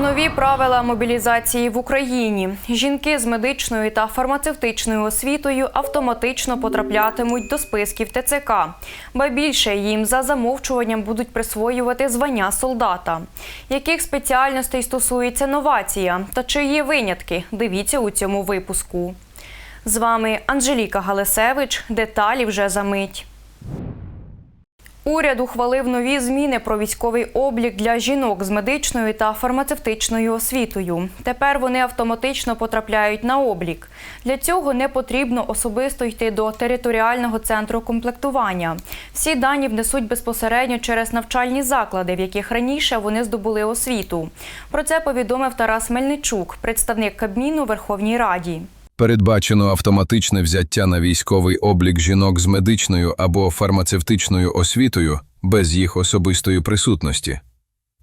Нові правила мобілізації в Україні. Жінки з медичною та фармацевтичною освітою автоматично потраплятимуть до списків ТЦК. Ба більше їм за замовчуванням будуть присвоювати звання солдата. Яких спеціальностей стосується новація та чи є винятки? Дивіться у цьому випуску. З вами Анжеліка Галисевич. Деталі вже за мить. Уряд ухвалив нові зміни про військовий облік для жінок з медичною та фармацевтичною освітою. Тепер вони автоматично потрапляють на облік. Для цього не потрібно особисто йти до територіального центру комплектування. Всі дані внесуть безпосередньо через навчальні заклади, в яких раніше вони здобули освіту. Про це повідомив Тарас Мельничук, представник Кабміну Верховній Раді. Передбачено автоматичне взяття на військовий облік жінок з медичною або фармацевтичною освітою без їх особистої присутності.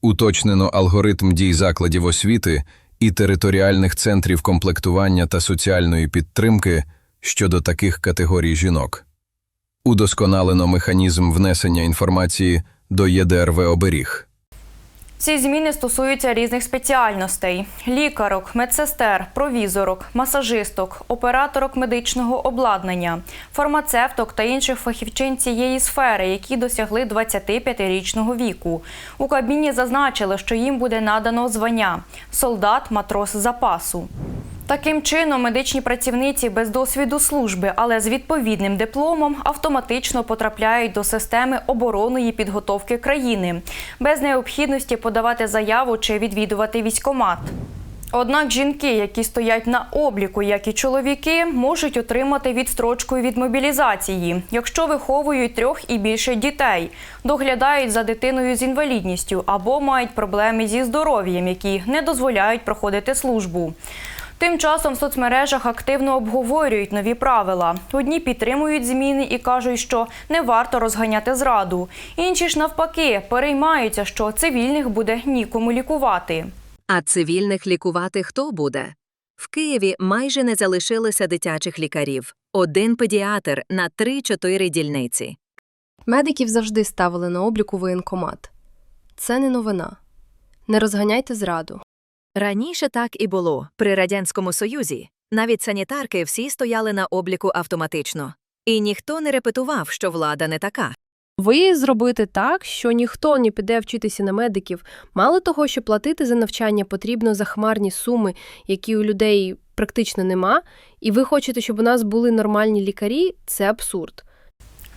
Уточнено алгоритм дій закладів освіти і територіальних центрів комплектування та соціальної підтримки щодо таких категорій жінок. Удосконалено механізм внесення інформації до ЄДРВ оберіг. Ці зміни стосуються різних спеціальностей: лікарок, медсестер, провізорок, масажисток, операторок медичного обладнання, фармацевток та інших фахівчин цієї сфери, які досягли 25-річного віку. У кабіні зазначили, що їм буде надано звання солдат, матрос запасу. Таким чином, медичні працівниці без досвіду служби, але з відповідним дипломом автоматично потрапляють до системи оборонної підготовки країни без необхідності подавати заяву чи відвідувати військомат. Однак жінки, які стоять на обліку, як і чоловіки, можуть отримати відстрочку від мобілізації, якщо виховують трьох і більше дітей, доглядають за дитиною з інвалідністю або мають проблеми зі здоров'ям, які не дозволяють проходити службу. Тим часом в соцмережах активно обговорюють нові правила. Одні підтримують зміни і кажуть, що не варто розганяти зраду. Інші ж навпаки переймаються, що цивільних буде нікому лікувати. А цивільних лікувати хто буде? В Києві майже не залишилося дитячих лікарів. Один педіатр на 3-4 дільниці. Медиків завжди ставили на обліку воєнкомат. Це не новина. Не розганяйте зраду. Раніше так і було. При Радянському Союзі навіть санітарки всі стояли на обліку автоматично. І ніхто не репетував, що влада не така. Ви зробите так, що ніхто не піде вчитися на медиків. Мало того, що платити за навчання потрібно за хмарні суми, які у людей практично нема, і ви хочете, щоб у нас були нормальні лікарі, це абсурд.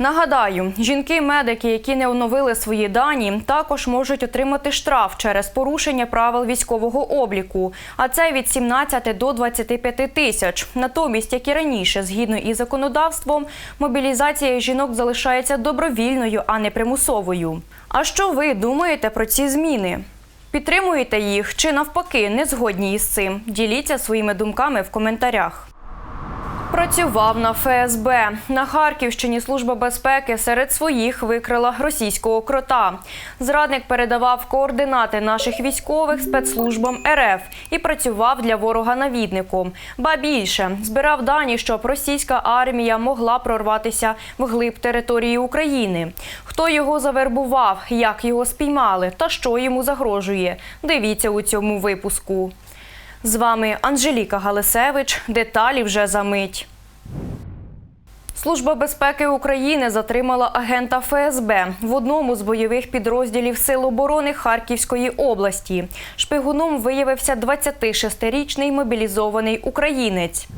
Нагадаю, жінки-медики, які не оновили свої дані, також можуть отримати штраф через порушення правил військового обліку, а це від 17 до 25 тисяч. Натомість, як і раніше, згідно із законодавством, мобілізація жінок залишається добровільною, а не примусовою. А що ви думаєте про ці зміни? Підтримуєте їх чи навпаки не згодні із цим? Діліться своїми думками в коментарях. Працював на ФСБ. На Харківщині Служба безпеки серед своїх викрила російського крота. Зрадник передавав координати наших військових спецслужбам РФ і працював для ворога навідником. Ба більше збирав дані, щоб російська армія могла прорватися вглиб території України. Хто його завербував, як його спіймали та що йому загрожує? Дивіться у цьому випуску. З вами Анжеліка Галисевич. Деталі вже за мить. Служба безпеки України затримала агента ФСБ в одному з бойових підрозділів Сил оборони Харківської області. Шпигуном виявився 26-річний мобілізований українець.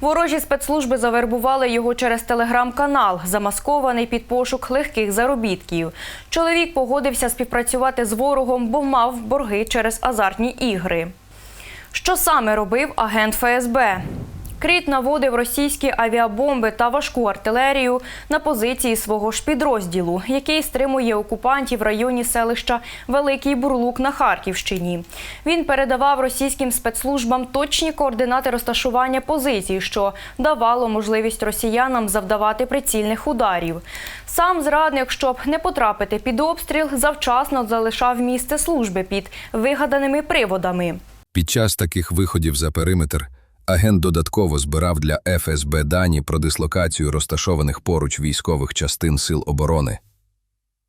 Ворожі спецслужби завербували його через телеграм-канал, замаскований під пошук легких заробітків. Чоловік погодився співпрацювати з ворогом, бо мав борги через азартні ігри. Що саме робив агент ФСБ? Кріт наводив російські авіабомби та важку артилерію на позиції свого ж підрозділу, який стримує окупантів в районі селища Великий Бурлук на Харківщині. Він передавав російським спецслужбам точні координати розташування позицій, що давало можливість росіянам завдавати прицільних ударів. Сам зрадник, щоб не потрапити під обстріл, завчасно залишав місце служби під вигаданими приводами. Під час таких виходів за периметр агент додатково збирав для ФСБ дані про дислокацію розташованих поруч військових частин Сил оборони.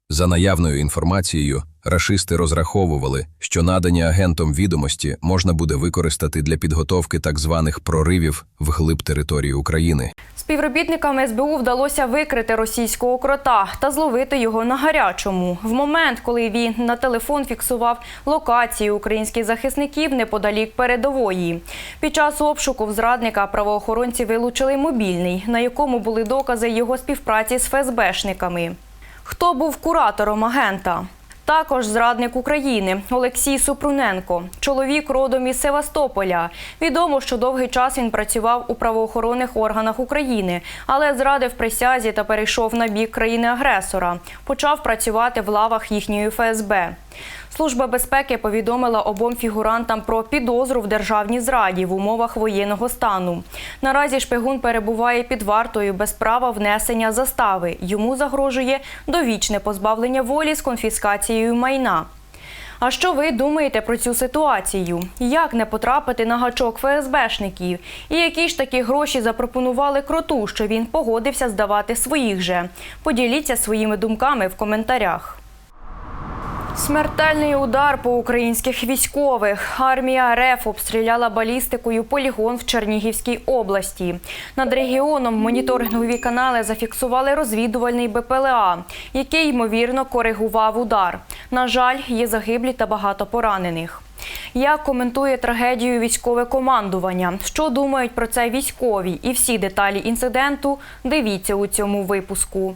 За наявною інформацією, рашисти розраховували, що надані агентом відомості можна буде використати для підготовки так званих проривів вглиб території України. Співробітникам СБУ вдалося викрити російського крота та зловити його на гарячому. В момент, коли він на телефон фіксував локацію українських захисників неподалік передової. Під час обшуку в зрадника правоохоронці вилучили мобільний, на якому були докази його співпраці з ФСБшниками. Хто був куратором агента? Також зрадник України Олексій Супруненко, чоловік родом із Севастополя. Відомо, що довгий час він працював у правоохоронних органах України, але зрадив присязі та перейшов на бік країни-агресора. Почав працювати в лавах їхньої ФСБ. Служба безпеки повідомила обом фігурантам про підозру в державній зраді в умовах воєнного стану. Наразі шпигун перебуває під вартою без права внесення застави. Йому загрожує довічне позбавлення волі з конфіскацією майна. А що ви думаєте про цю ситуацію? Як не потрапити на гачок ФСБшників? І які ж такі гроші запропонували кроту, що він погодився здавати своїх же? Поділіться своїми думками в коментарях. Смертельний удар по українських військових. Армія РФ обстріляла балістикою полігон в Чернігівській області. Над регіоном моніторингові канали зафіксували розвідувальний БПЛА, який ймовірно коригував удар. На жаль, є загиблі та багато поранених. Як коментує трагедію військове командування? Що думають про це військові? І всі деталі інциденту дивіться у цьому випуску.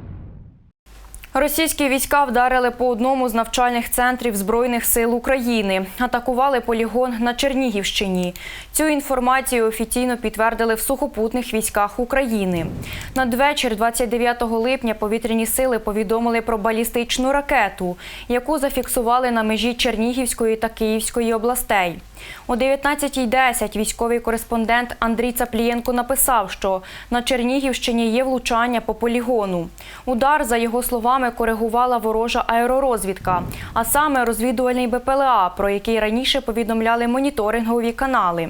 Російські війська вдарили по одному з навчальних центрів Збройних сил України. Атакували полігон на Чернігівщині. Цю інформацію офіційно підтвердили в сухопутних військах України. Надвечір 29 липня повітряні сили повідомили про балістичну ракету, яку зафіксували на межі Чернігівської та Київської областей. О 19.10 військовий кореспондент Андрій Цаплієнко написав, що на Чернігівщині є влучання по полігону. Удар, за його словами, коригувала ворожа аеророзвідка, а саме розвідувальний БПЛА, про який раніше повідомляли моніторингові канали.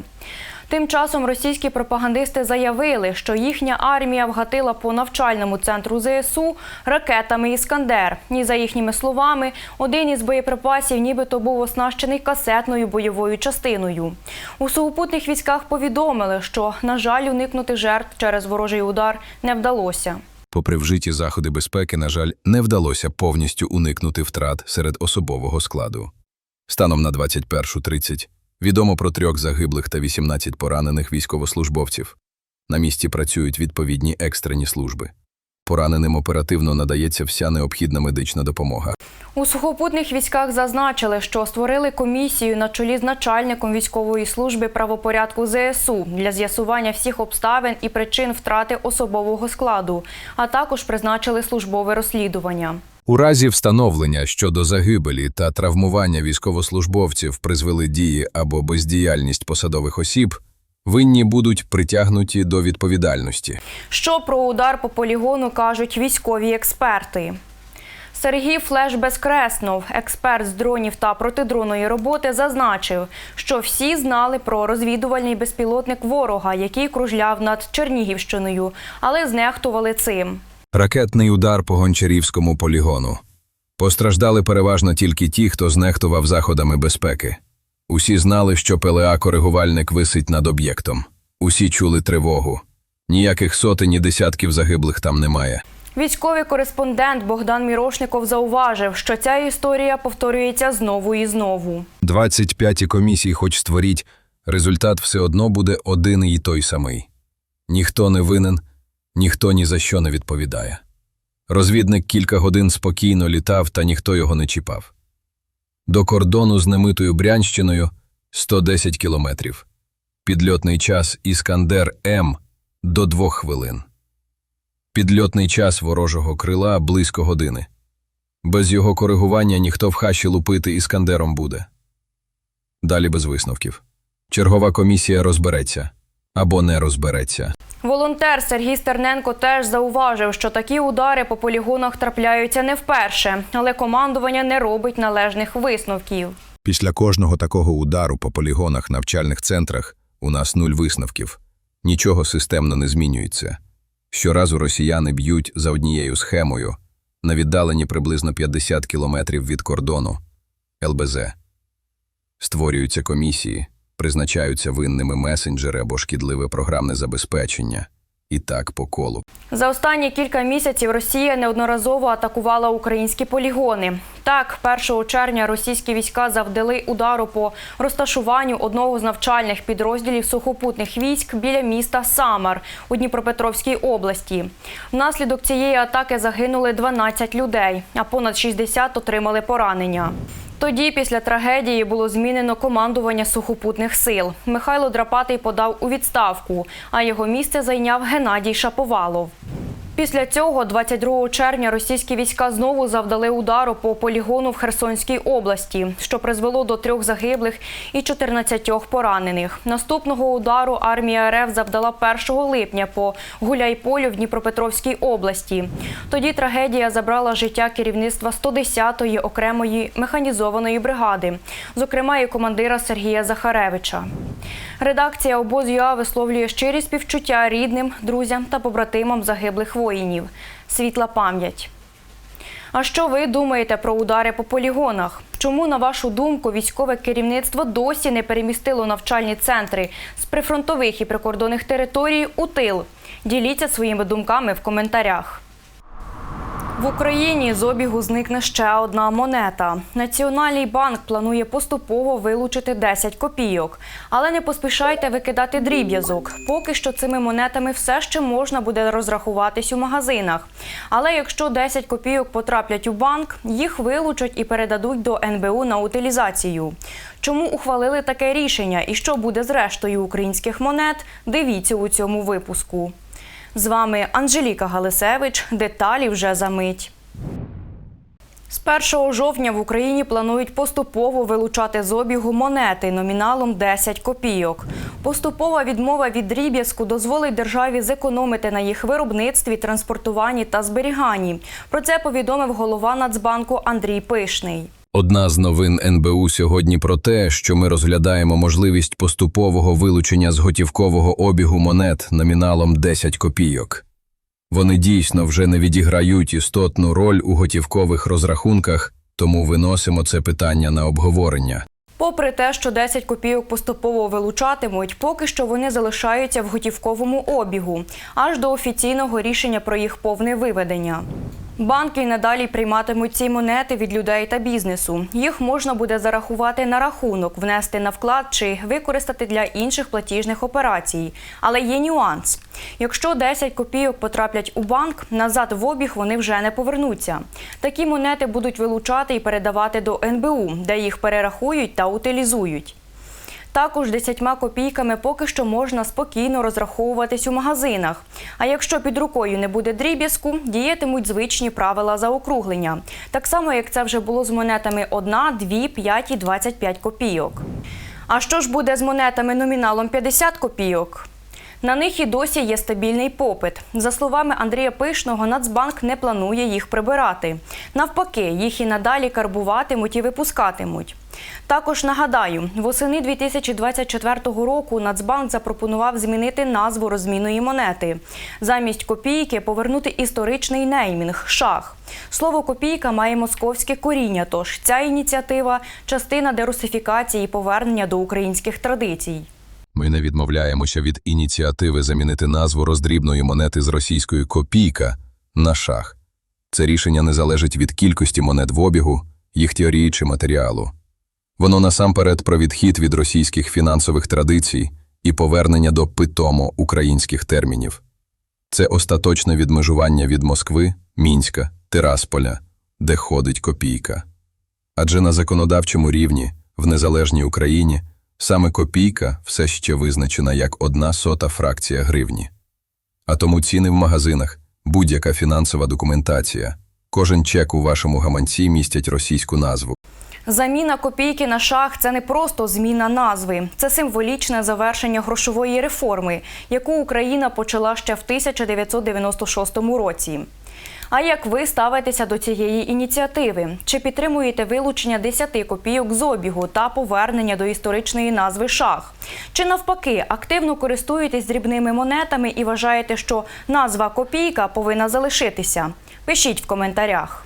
Тим часом російські пропагандисти заявили, що їхня армія вгатила по навчальному центру ЗСУ ракетами Іскандер. І за їхніми словами, один із боєприпасів нібито був оснащений касетною бойовою частиною. У сухопутних військах повідомили, що, на жаль, уникнути жертв через ворожий удар не вдалося. Попри вжиті заходи безпеки, на жаль, не вдалося повністю уникнути втрат серед особового складу. Станом на 21.30 відомо про трьох загиблих та 18 поранених військовослужбовців. На місці працюють відповідні екстрені служби. Пораненим оперативно надається вся необхідна медична допомога. У сухопутних військах зазначили, що створили комісію на чолі з начальником військової служби правопорядку ЗСУ для з'ясування всіх обставин і причин втрати особового складу, а також призначили службове розслідування. У разі встановлення щодо загибелі та травмування військовослужбовців призвели дії або бездіяльність посадових осіб, винні будуть притягнуті до відповідальності. Що про удар по полігону кажуть військові експерти? Сергій Флеш Безкреснов, експерт з дронів та протидронної роботи, зазначив, що всі знали про розвідувальний безпілотник ворога, який кружляв над Чернігівщиною, але знехтували цим. Ракетний удар по гончарівському полігону. Постраждали переважно тільки ті, хто знехтував заходами безпеки. Усі знали, що ПЛА-коригувальник висить над об'єктом. Усі чули тривогу. Ніяких сотень і десятків загиблих там немає. Військовий кореспондент Богдан Мірошников зауважив, що ця історія повторюється знову і знову. 25 комісій хоч створіть, результат все одно буде один і той самий. Ніхто не винен, ніхто ні за що не відповідає. Розвідник кілька годин спокійно літав, та ніхто його не чіпав. До кордону з немитою Брянщиною 110 кілометрів. Підльотний час Іскандер М до двох хвилин. Підльотний час ворожого крила близько години. Без його коригування ніхто в хаші лупити Іскандером буде. Далі без висновків. Чергова комісія розбереться або не розбереться. Волонтер Сергій Стерненко теж зауважив, що такі удари по полігонах трапляються не вперше, але командування не робить належних висновків. Після кожного такого удару по полігонах навчальних центрах у нас нуль висновків. Нічого системно не змінюється. Щоразу росіяни б'ють за однією схемою на віддалені приблизно 50 кілометрів від кордону ЛБЗ. Створюються комісії, призначаються винними месенджери або шкідливе програмне забезпечення. І так по колу. За останні кілька місяців Росія неодноразово атакувала українські полігони. Так, 1 червня російські війська завдали удару по розташуванню одного з навчальних підрозділів сухопутних військ біля міста Самар у Дніпропетровській області. Внаслідок цієї атаки загинули 12 людей, а понад 60 отримали поранення. Тоді, після трагедії, було змінено командування сухопутних сил. Михайло Драпатий подав у відставку, а його місце зайняв Геннадій Шаповалов. Після цього, 22 червня, російські війська знову завдали удару по полігону в Херсонській області, що призвело до трьох загиблих і 14 поранених. Наступного удару армія РФ завдала 1 липня по Гуляйполю в Дніпропетровській області. Тоді трагедія забрала життя керівництва 110-ї окремої механізованої бригади, зокрема і командира Сергія Захаревича. Редакція обоз.ЮА висловлює щирі співчуття рідним, друзям та побратимам загиблих воїнів. Світла пам'ять. А що ви думаєте про удари по полігонах? Чому, на вашу думку, військове керівництво досі не перемістило навчальні центри з прифронтових і прикордонних територій у тил? Діліться своїми думками в коментарях. В Україні з обігу зникне ще одна монета. Національний банк планує поступово вилучити 10 копійок. Але не поспішайте викидати дріб'язок. Поки що цими монетами все ще можна буде розрахуватись у магазинах. Але якщо 10 копійок потраплять у банк, їх вилучать і передадуть до НБУ на утилізацію. Чому ухвалили таке рішення і що буде з рештою українських монет? Дивіться у цьому випуску. З вами Анжеліка Галисевич. Деталі вже за мить. З 1 жовтня в Україні планують поступово вилучати з обігу монети номіналом 10 копійок. Поступова відмова від дріб'язку дозволить державі зекономити на їх виробництві, транспортуванні та зберіганні. Про це повідомив голова Нацбанку Андрій Пишний. Одна з новин НБУ сьогодні про те, що ми розглядаємо можливість поступового вилучення з готівкового обігу монет номіналом 10 копійок. Вони дійсно вже не відіграють істотну роль у готівкових розрахунках, тому виносимо це питання на обговорення. Попри те, що 10 копійок поступово вилучатимуть, поки що вони залишаються в готівковому обігу аж до офіційного рішення про їх повне виведення. Банки й надалі прийматимуть ці монети від людей та бізнесу. Їх можна буде зарахувати на рахунок, внести на вклад чи використати для інших платіжних операцій. Але є нюанс: якщо 10 копійок потраплять у банк, назад в обіг вони вже не повернуться. Такі монети будуть вилучати і передавати до НБУ, де їх перерахують та утилізують. Також 10 копійками поки що можна спокійно розраховуватись у магазинах. А якщо під рукою не буде дріб'язку, діятимуть звичні правила заокруглення. Так само, як це вже було з монетами 1, 2, 5 і 25 копійок. А що ж буде з монетами номіналом 50 копійок? На них і досі є стабільний попит. За словами Андрія Пишного, Нацбанк не планує їх прибирати. Навпаки, їх і надалі карбуватимуть і випускатимуть. Також нагадаю, восени 2024 року Нацбанк запропонував змінити назву розмінної монети. Замість копійки повернути історичний неймінг шах. Слово копійка має московське коріння, тож ця ініціатива частина дерусифікації і повернення до українських традицій. Ми не відмовляємося від ініціативи замінити назву роздрібної монети з російської копійка на шах. Це рішення не залежить від кількості монет в обігу, їх теорії чи матеріалу. Воно насамперед про відхід від російських фінансових традицій і повернення до питомо українських термінів. Це остаточне відмежування від Москви, Мінська, Тирасполя, де ходить копійка. Адже на законодавчому рівні, в незалежній Україні, саме копійка все ще визначена як одна сота фракція гривні. А тому ціни в магазинах, будь-яка фінансова документація, кожен чек у вашому гаманці містять російську назву. Заміна копійки на шах це не просто зміна назви, це символічне завершення грошової реформи, яку Україна почала ще в 1996 році. А як ви ставитеся до цієї ініціативи? Чи підтримуєте вилучення 10 копійок з обігу та повернення до історичної назви шах? Чи навпаки активно користуєтесь дрібними монетами і вважаєте, що назва копійка повинна залишитися? Пишіть в коментарях.